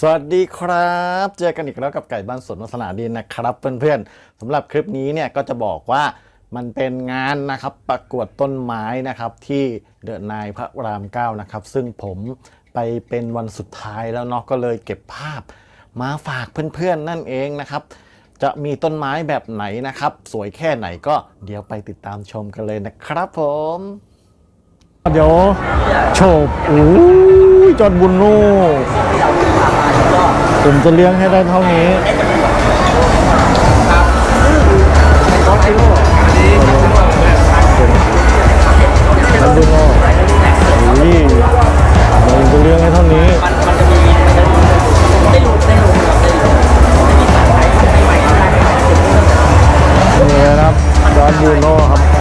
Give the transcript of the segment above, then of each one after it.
สวัสดีครับ เจอกันอีกแล้วกับไก่บ้านสวนวัฒนาดินนะครับ เพื่อนๆสำหรับคลิปนี้เนี่ยก็จะบอกว่ามันเป็นงานนะครับประกวดต้นไม้นะครับที่เดอะนายพระรามเก้านะครับ ซึ่งผมไปเป็นวันสุดท้ายแล้วเนาะก็เลยเก็บภาพ มาฝากเพื่อนๆนั่นเองนะครับ จะมีต้นไม้แบบไหนนะครับ สวยแค่ไหนก็เดี๋ยวไปติดตามชมกันเลยนะครับผม เดี๋ยวโฉบอู้ ยจอดบุญโน่ผมจะเลี้ยงให้ได้เท่านี้มันดูโง่นี่มันจะเลี้ยงให้เท่านี้นี่ครับจอดบุญโน่ครับ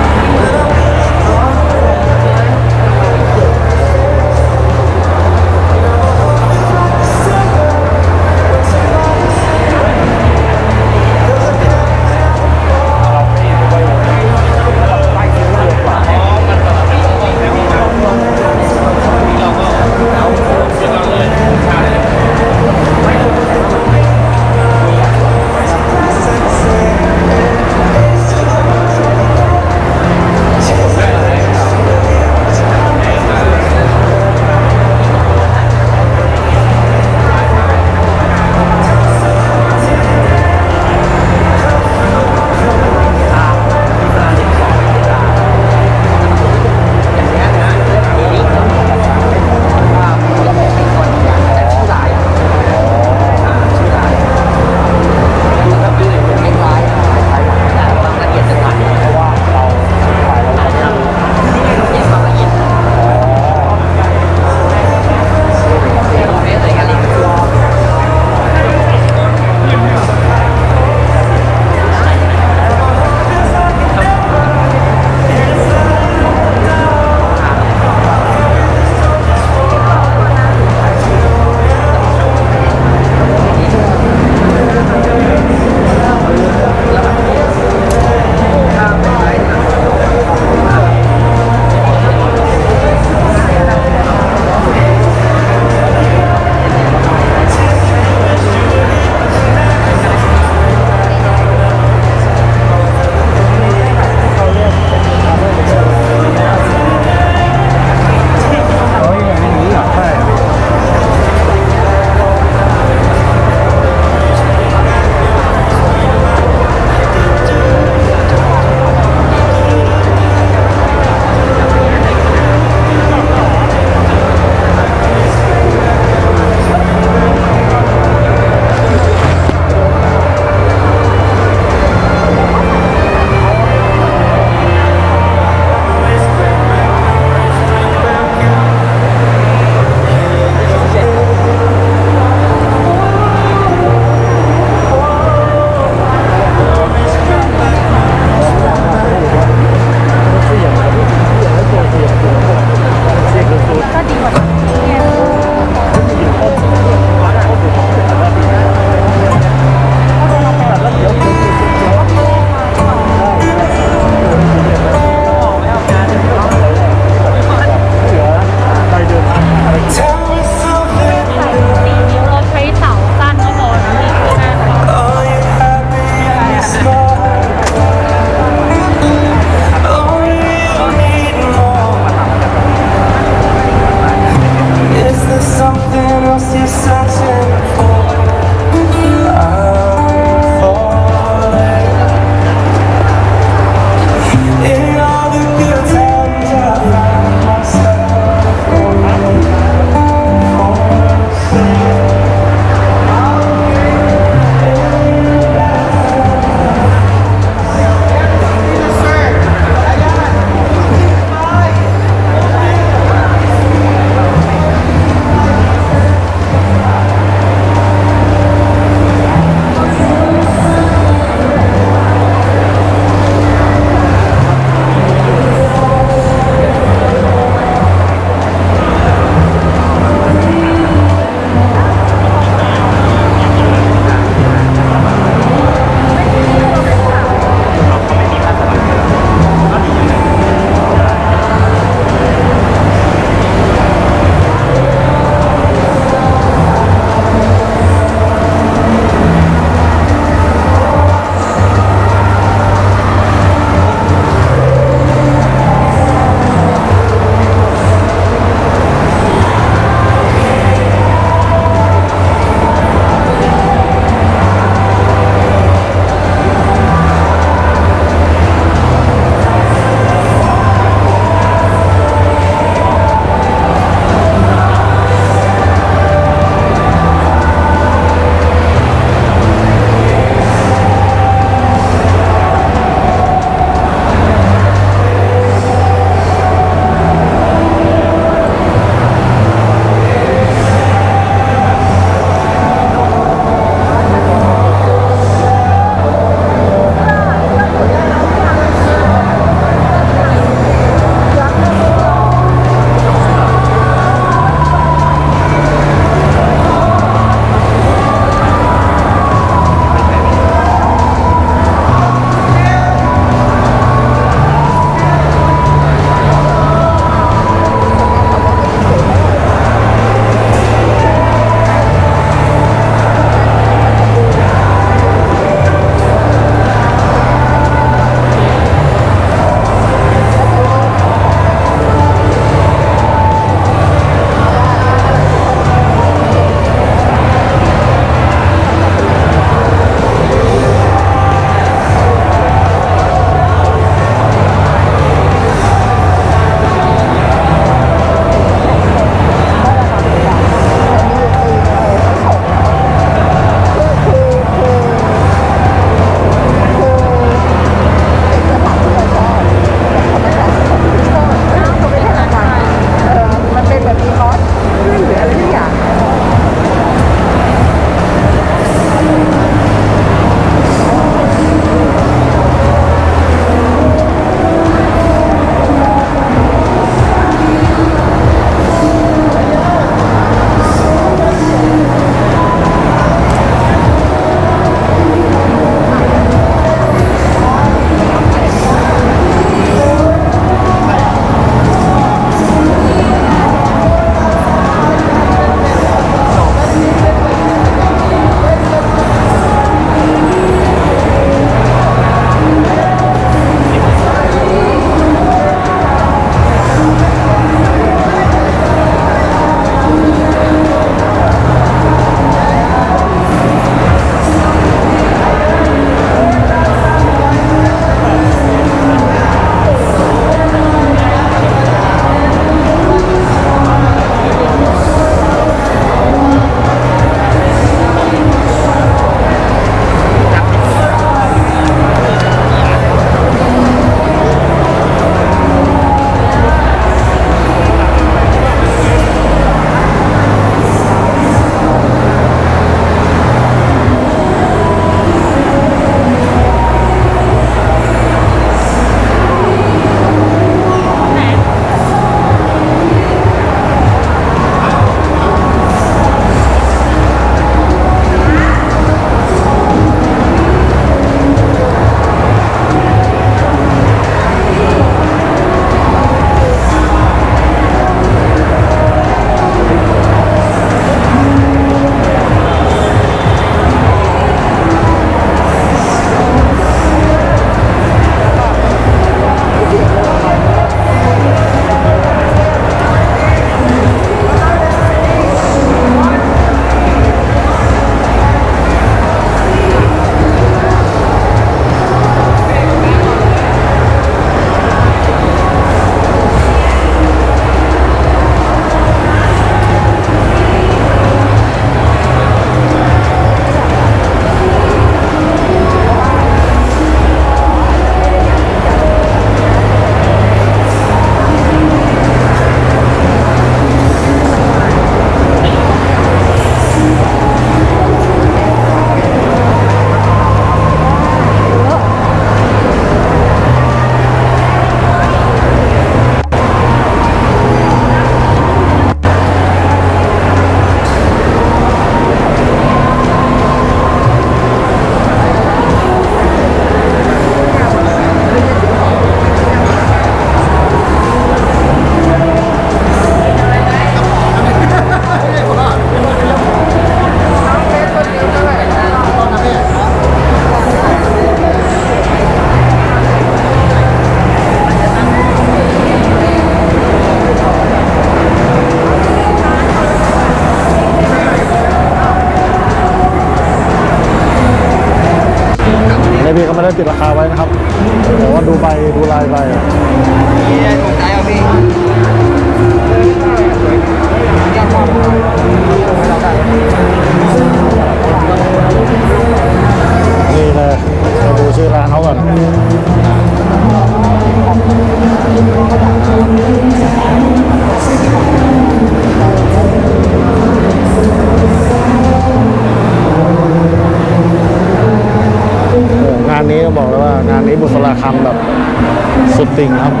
ริงครับ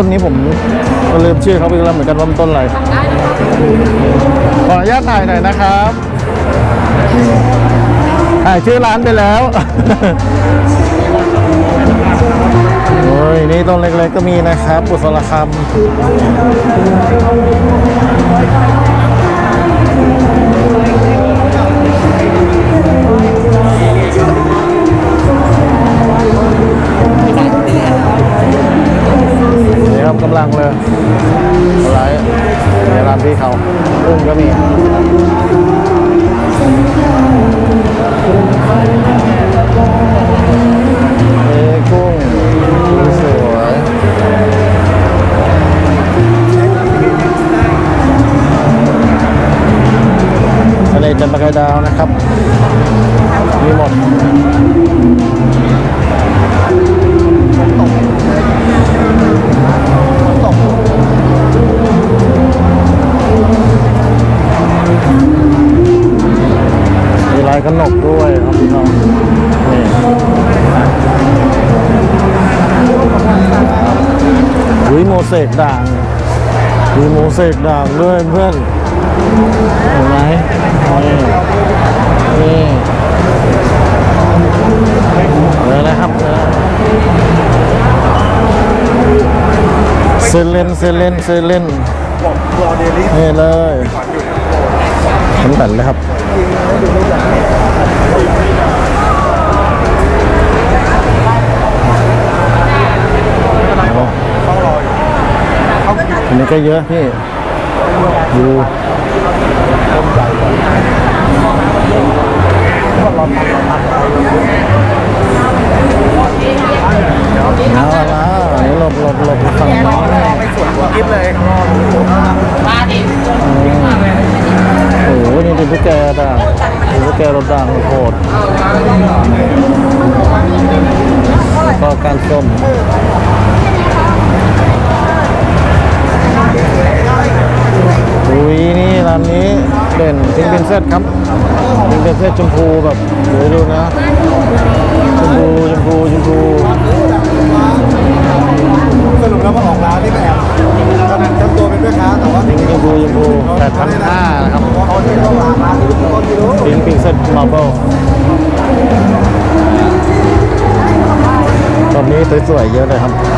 ต้นนี้ผมก็ลืมชื่อเขาไปแล้วเหมือนกันว่ามันต้นอะไรขออนุญาตถ่ายหน่อยนะครับถ่ายชื่อร้านไปแล้วโอ้ยนี่ต้นเล็กๆก็มีนะครับบุษราคำ ด่างวิโมเสกด่างด้วยเพื่อนเห็นไหมนี่นี่เลยนะครับเซเลนเซเลนเซเลนนี่เลยฉันแบนเลยครับ นี้ก็เยอะพี่ดูเอาละนี่หลบหลบหลบฝั่งน้ไปสวนกิ๊บเลยมาดิโอ้โหนี่เป็นตุ๊กแกด่างเป็นตุ๊กแกรถด่างโหดก็การส้ม อุ้ยนี่ร้านนี้เด่นพิงเป็นเซตครับพิงเป็นเซตชมพูแบบเดี๋ยวดูนะชมพูชมพูชมพูสรุปแล้วก็ออกร้านนี่ก็แอบตอนนั้นทำตัวเป็นแม่ค้าแต่ว่าพิงชมพูชมพูแปดพันห้านะครับเขาที่ต้องร้านร้านนี้เขาที่รู้พิงพิงเซตมาร์เบิลตอนนี้สวยๆเยอะเลยครับครับผมมี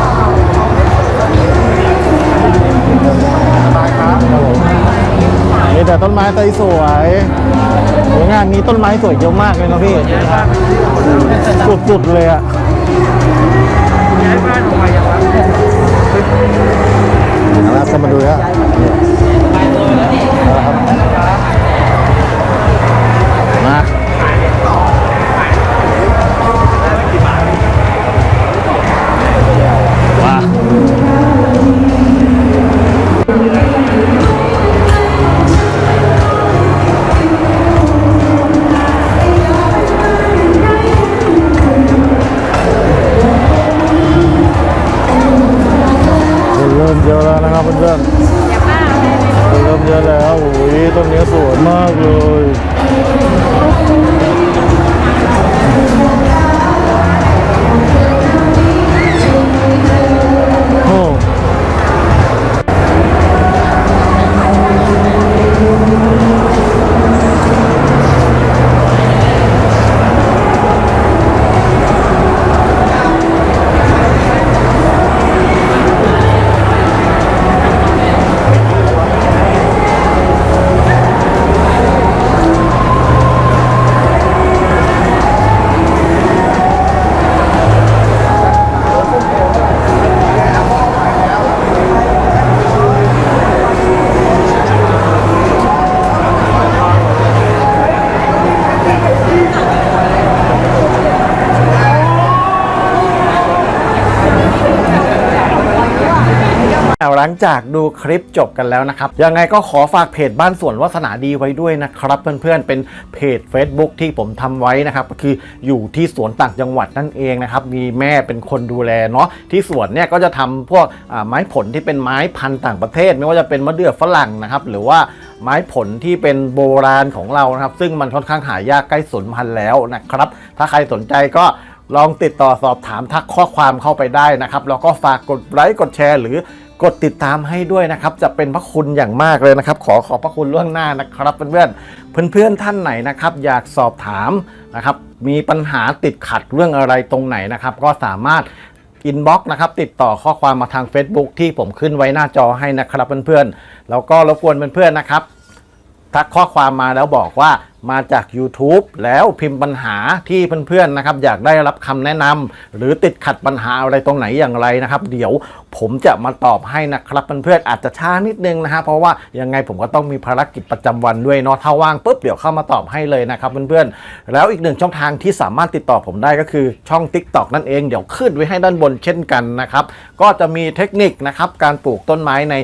แต่ต้นไม้สวยๆโหงานนี้ต้นไม้สวยเยอะมากเลยเนาะพี่สุดๆเลยอะย้ายบ้านออกมาอย่างไรนะครับก็มาดูฮะ ลังจากดูคลิปจบกันแล้วนะครับ ยังไงก็ขอฝากเพจบ้านสวนวาสนาดีไว้ด้วยนะครับ เพื่อนๆ เป็นเพจ Facebook ที่ผมทำไว้นะครับ คืออยู่ที่สวนต่างจังหวัดนั่นเองนะครับ มีแม่เป็นคนดูแลเนาะ ที่สวนเนี่ยก็จะทำพวกไม้ผลที่เป็นไม้พันธุ์ต่างประเทศ ไม่ว่าจะเป็นมะเดื่อฝรั่งนะครับ หรือว่าไม้ผลที่เป็นโบราณของเรานะครับ ซึ่งมันค่อนข้างหายากใกล้สูญพันธุ์แล้วนะครับ ถ้าใครสนใจก็ลองติดต่อสอบถามทักข้อความเข้าไปได้นะครับ แล้วก็ฝากกดไลค์กดแชร์หรือ กดติดตามให้ด้วยนะครับ จะเป็นพระคุณอย่างมากเลยนะครับ ขอขอบพระคุณล่วงหน้านะครับเพื่อนๆเพื่อนท่านไหนนะครับ อยากสอบถามนะครับ มีปัญหาติดขัดเรื่องอะไรตรงไหนนะครับ ก็สามารถอินบ็อกซ์นะครับติดต่อข้อความมาทาง Facebook ที่ผมขึ้นไว้หน้าจอให้นะครับเพื่อนๆแล้วก็รบกวนเพื่อนๆนะครับ ทักข้อความมาแล้วบอกว่า มาจาก YouTube แล้วพิมพ์ปัญหาที่เพื่อนๆนะครับอยากได้รับคำแนะนำหรือติดขัดปัญหาอะไรตรงไหนอย่างไรนะครับ เดี๋ยวผมจะมาตอบให้นะครับเพื่อนๆอาจจะช้านิดนึงนะฮะเพราะว่ายังไงผมก็ต้องมีภารกิจประจำวันด้วยเนาะถ้าว่างปุ๊บเดี๋ยวเข้ามาตอบให้เลยนะครับเพื่อนๆแล้วอีกหนึ่งช่องทางที่สามารถติดต่อผมได้ก็คือช่อง TikTok นั่นเองเดี๋ยวขึ้นไว้ให้ด้านบนเช่นกันนะครับก็จะมีเทคนิคนะครับการปลูกต้นไม้ใน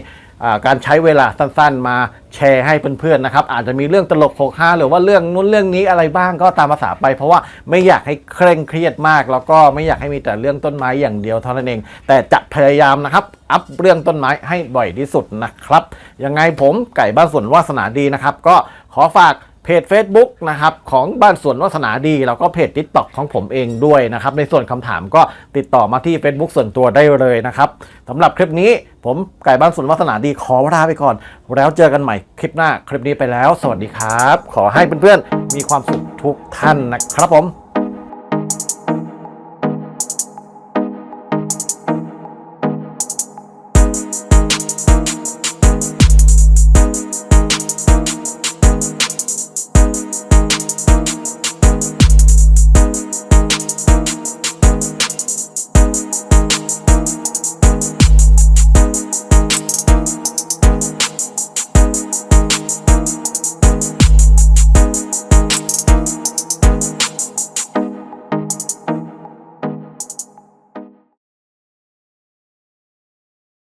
การใช้เวลาสั้นๆ มาแชร์ให้เพื่อนๆนะครับอาจจะมีเรื่องตลกโขกฮาหรือว่าเรื่องนู้นเรื่องนี้อะไรบ้างก็ตามภาษาไป เพราะว่าไม่อยากให้เคร่งเครียดมาก แล้วก็ไม่อยากให้มีแต่เรื่องต้นไม้อย่างเดียวเท่านั้นเอง แต่จะพยายามนะครับอัพเรื่องต้นไม้ให้บ่อยที่สุดนะครับยังไงผมไก่บ้านสวนวาสนาดีนะครับก็ขอฝาก เพจ Facebook นะครับของบ้านสวนวัฒนาดี แล้วก็เพจ TikTok ของผมเองด้วยนะครับ ในส่วนคำถามก็ติดต่อมาที่ Facebook ส่วนตัวได้เลยนะครับสำหรับคลิปนี้ผมไก่บ้านสวนวัฒนาดีขอลาไปก่อน แล้วเจอกันใหม่คลิปหน้าคลิปนี้ไปแล้ว สวัสดีครับ ขอให้เพื่อนๆมีความสุขทุกท่านนะครับผม